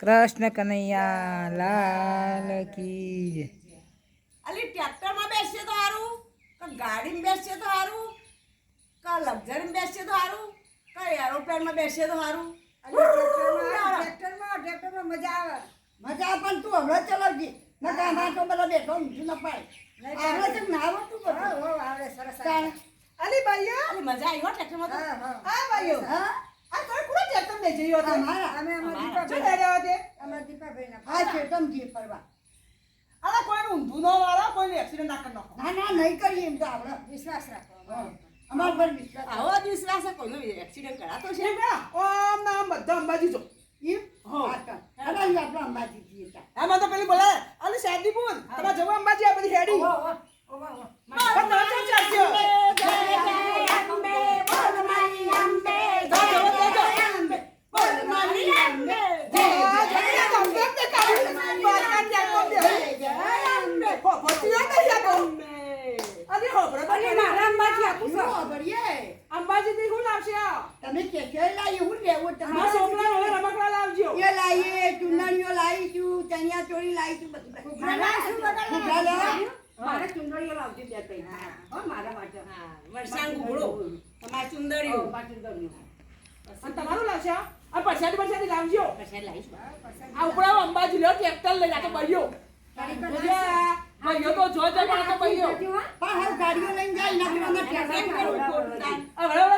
કૃષ્ણ કનૈયા લાલ કી જય. અલી ટ્રેક્ટરમાં બેસીએ તો સારું કે ગાડીમાં બેસીએ તો સારું કે લક્ઝરીમાં બેસીએ તો સારું કે એરોપ્લેનમાં બેસીએ તો સારું ટ્રેક્ટરમાં ટ્રેક્ટરમાં મજા આવે. મજા આવે પણ તું હમણાં ચલાવજે નકા અમારે તો બધા બેઠો ઊંચું ન પાય આપણે તો ના આવડતું બધું. આવડે સરસ અલી ભાઈઓ. મજા આવી હો ટ્રેક્ટરમાં તો. હા હા. હા ભાઈઓ. હા? આ તો મારા. અમે અમાર દીપા શું રહ્યો છે? અમાર દીપા ભાઈ ના આ છે તમ જી ફરવા. અરે કોઈ ઊંધું ન વાળો કોઈ એક્સિડન્ટ ના કર નાખો. ના ના નહીં કરીએ એમ તો આપણે વિશ્વાસ રાખો અમાર પર વિશ્વાસ આવો વિશ્વાસ છે કોઈનો એક્સિડન્ટ કરાતો છે? ઓમ ના બધા અંબાજી જો. એમ? હો. આપણે અંબાજી જઈએ આમાં તો પેલી બોલે અલી સાદી બોલ. તમારે જવું અંબાજી આ બધી હેડી ઓહો ઓહો ઓહો ઓહો પણ ના ચાલ ચાલશે આ જઈને તમને જ દેખાડું. બારકા ત્યાં તો બે. હો, ભત્રીજો નહીં આ તો. અરે હોભળો તો અલી ખરી. મારા અંબાજી આપું શું છું ખબરીએ? અંબાજીથી શું લાવશે તમે કેકે લાવી હું લેવું મારા છોકરાને હવે રમકડા લાવજો. એ લાવીએ ચુંદડીઓ લાવી છું ચણિયા ચોળી લાવી છું બધું મારા ચુંદડીઓ લાવજો બે ત્રણ. હો. મારા માટે. વરસાદ ગુગળો તમારે ચુંદડીઓ. અને તમારું લાવશે? આ? આ પરસાદી પરસાદી લાવજો. પછી લાવીશ. આ ઉપડા અંબાજી લો ટ્રેક્ટર લઈને આ તો ભાઈઓ. ભાઈઓ તો જો જો પણ આ તો ભાઈઓ પણ હવે ગાડીઓ લઈને જાય ના પેલા ટ્રેક્ટર કરવું ખોટું થાય.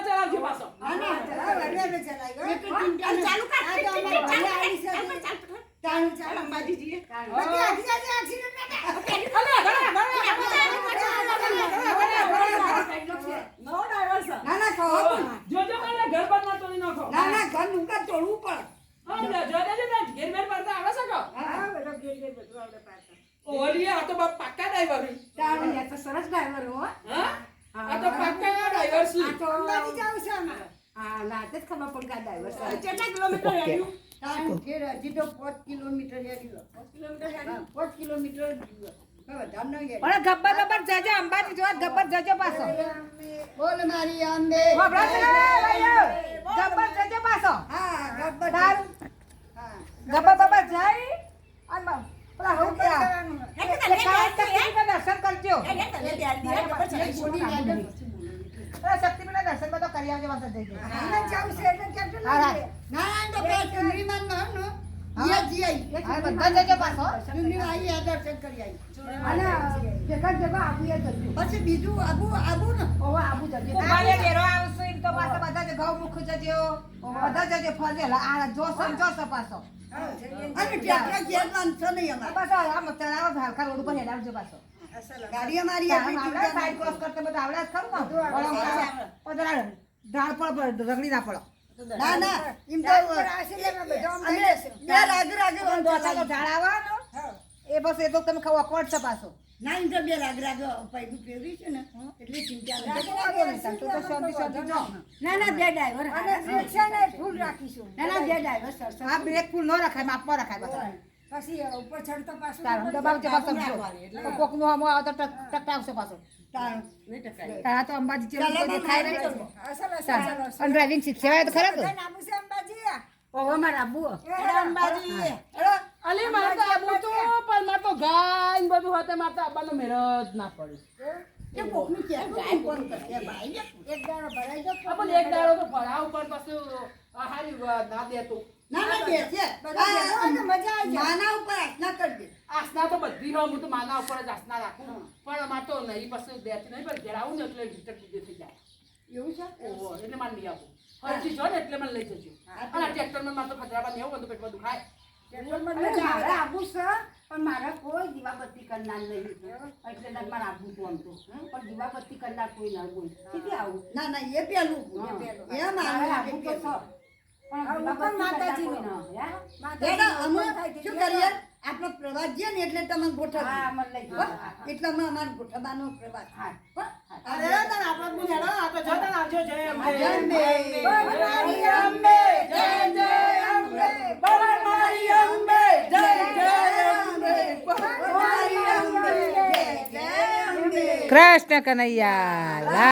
ચલાવજો પાછો હા ના, એક જ ચિંતા નહીં. ચાલુ કર, આ તો ચાલુ અમારે કર, ભાઈ ચાલુ આવી કર, છે. ચાલુ ચાલ અંબાજી જઈએ બધી આખી જાતે accident ના થાય. અલે, ઘણા, ઘણા, નવો driver છે. ના ના કહો પણ. જોજો મને ઘર પર ના તોડી નાખો ના ના ઘર નુકા તોડવું પડે હા, લે, જો દેજો ને, ઘેર બેર પડતા આવડે છે કે? હા, બધો ઘેર ઘેર બધું આવડે પાછળ. ઓલી, આ તો બાપ પાક્કા driver છે. ચાલ આ તો સરસ driver હો. આ તો પાક્કા driver છે. આ તો અંબાજી જાવું છે અમારે. હા, ના, તે ખબર પડી આ driver છે. કેટલા કિલોમીટર હેડ્યું? તારું ઘેર હજી તો પાંચ કિલોમીટર હેડ્યું. પાંચ કિલોમીટર હેડ્યું? પાંચ કિલોમીટર જ ગયું. હવે વધારે નહીં હેડ્યું. પણ ગબ્બર ગબ્બર જજો અંબાજી જોવા ગબ્બર જજો પાછો. બોલ મારી અંબે ગબ્બર ભાઈઓ ગબ્બર જજો પાછો હા ગબ્બર તારું હા ગબ્બર બબ્બર જઈ અને બ- પેલા હું ત્યાં દર્શન કરજો પેલા શક્તિપીઠના દર્શન બધા કરી આવજો પાછા જઈ જઈ. આનંદ જાવું છે એટલે tractor હા, લાવી હા. દે. ના ના તો પેલા ચુંદડીમાં ન હો ને. ઈ જ ઈ આઈ. હા, બધા જજો પાછો પછી બીજું આબુ આબુ આબુ જજો. તો પાછા બધા જ ઘઉં મુખ જજો બધા આ ને જોશો પાછો. અને ટ્રેક્ટર ઘેર બાંધશો નહીં અમારે. પાછો આમ તળાવ હાલકા રોડ ઉપર હેડાવજો પાછો. ગાડી અમારી આવડે સાઈડ ક્રોસ કરતા બધા આવડે ખરું ને? બધું આવડે. વળાંક પધરાડ ઢાળ પર રગડી ના પડો. ના ના એમ તો રાગે રાગે. ઢાળ આવવાનો. એ બસ એ તો તમે ખાવ અકવડ છે પાછો? ના એમ તો બે રાગે રાગે પૈડું પહેર્યું છે ને. એટલે ચિંતા તું તો શાંતિ શાંતિ ના. ના બે ડ્રાઈવર અને રિક્ષાને ફૂલ રાખીશું. ના ના બે ડ્રાઈવર સર આ બ્રેક ફૂલ ન રખાય માપમાં રખાય બધા. પછી ઉપર ચડતો પાછું તારું દબાવજો પાછો જો કોકનું હમો આવતો ટક- ટકટાવશે પાછો. તારા તો અંબાજી ચેલું કોઈ દેખાય નહીં અસલ, અસલ, તાર. અસલ. અને ડ્રાઇવિંગ શીખ્યા તો ખરા તું છે અંબાજી? ઓહો મારા આબુ અંબાજી હેડો. મારે તો આબુ તો, પણ મારે તો ગાય બધું હતું, મારે તો આવવાનો મેળ જ ના પડ્યો. એ કોકનું કહેતું ગાય કોણ કરે ભાઈ ને? એક દાડો ભરાઈ જાઓ. પણ એક દાડો તો ભરાવ ઉપર પાછું આ હારી ના છે. મજા આવી માના ઉપર કરી દે. આસના તો બધી નો હું તો માના ઉપર જ આસના રાખું. પણ અમારે તો નહીં પછી દેતી નહીં પણ ઘેર આવું ને એટલે રીતર બીજે થઈ જાય. એવું છે? ઓહો એટલે મારે નહીં આવું ફરીથી જો ને એટલે મને લઈ જજો. અને આ ટ્રેક્ટરમાં મારે તો ખતરામાં નહીં બધું પેટમાં દુખાય. મારે આબુ છે પણ મારે કોઈ દીવાબત્તી કરનાર નહીં. એટલે જ મારે આબુ તો આમ તો. પણ દીવાબત્તી કરનાર કોઈ ના બોલ ઠીક આવું. ના ના એ પેલું. એ મારે આબુ તો આપણો પ્રવાસ છે ને એટલે તમે? જાઓ. એટલે અમે અમારો ગોઠવવાનો પ્રવાસ અરે તને આપણે હેડો આ તો જો આવજો જય અંબે. જય અંબે. જય જય અંબે. બોલ મારી અંબે જય જય અંબે. મારી અંબે, જય જય અંબે. કૃષ્ણ કનૈયા.